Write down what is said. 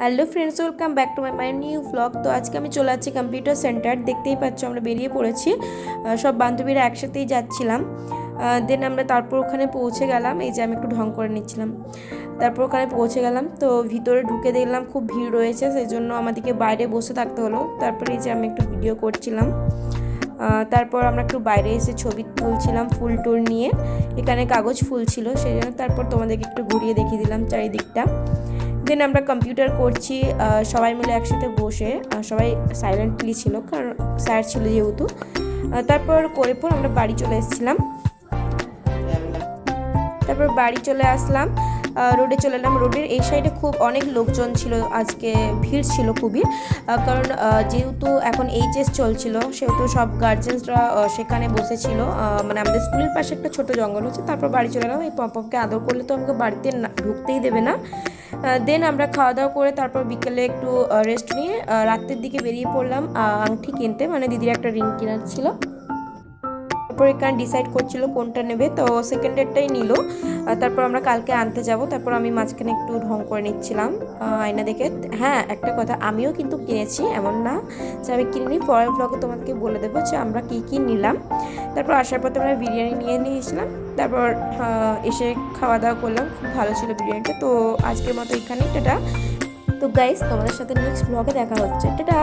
Hello friends welcome back to my my new blog তো আজকে আমি চলে যাচ্ছি কম্পিউটার সেন্টার দেখতেই পাচ্ছ আমরা বেরিয়ে পড়েছি। সব বান্ধবীরা একসাথেই যাচ্ছিলাম। দেন আমরা তারপর ওখানে পৌঁছে গেলাম। এই যে আমি একটু ঢং করে নিচ্ছিলাম। তারপর ওখানে পৌঁছে গেলাম। তো ভিতরে ঢুকে দেখলাম খুব ভিড় রয়েছে সেই জন্য আমাদেরকে বাইরে বসে থাকতে হলো। তারপরে এই যে আমি একটু ভিডিও করছিলাম। তারপর আমরা একটু বাইরে এসে ছবি তুলছিলাম ফুল টুল নিয়ে। এখানে কাগজ ফুল ছিল, সেই জন্য তারপর তোমাদেরকে একটু ঘুরিয়ে দেখিয়ে দিলাম চারিদিকটা। দেন আমরা কম্পিউটার করছি সবাই মিলে একসাথে বসে সবাই সাইলেন্টলি ছিল, কারণ স্যার ছিল যেহেতু। তারপর করে পর আমরা বাড়ি চলে এসেছিলাম। তারপর বাড়ি চলে আসলাম। রোডে চলে এলাম। রোডের এই সাইডে খুব অনেক লোকজন ছিল। আজকে ভিড় ছিল খুবই। কারণ যেহেতু এখন এইচএস চলছিল সেহেতু সব গার্জেন্সরা সেখানে বসেছিল। মানে আমাদের স্কুলের পাশে একটা ছোট জঙ্গল হচ্ছে তারপর বাড়ি চলে এলাম এই পম্পমকে আদর করলে তো আমাকে বাড়িতে ঢুকতেই দেবে না। দেন আমরা খাওয়া দাওয়া করে তারপর বিকেলে একটু রেস্ট নিয়ে আহ, রাতের দিকে বেরিয়ে পড়লাম আংটি কিনতে মানে দিদির একটা রিং কেনার ছিল। তারপর এখানে ডিসাইড করছিল কোনটা নেবে, তো সেকেন্ডেরটাই নিল। আর তারপর আমরা কালকে আনতে যাব, তারপর আমি মাঝখানে একটু ঢং করে নিচ্ছিলাম আয়না দেখে। হ্যাঁ একটা কথা, আমিও কিন্তু কিনেছি, এমন না যে আমি কিনিনি, পরের ব্লগে তোমাদেরকে বলে দেবো যে আমরা কী কী নিলাম। তারপর আসার পর আমরা বিরিয়ানি নিয়ে নিয়েছিলাম, তারপর এসে খাওয়া দাওয়া করলাম, খুব ভালো ছিল বিরিয়ানিটা, তো আজকের মতো এখানেই, টাটা। তো গাইস তোমাদের সাথে নেক্সট ব্লগে দেখা হচ্ছে, টাটা।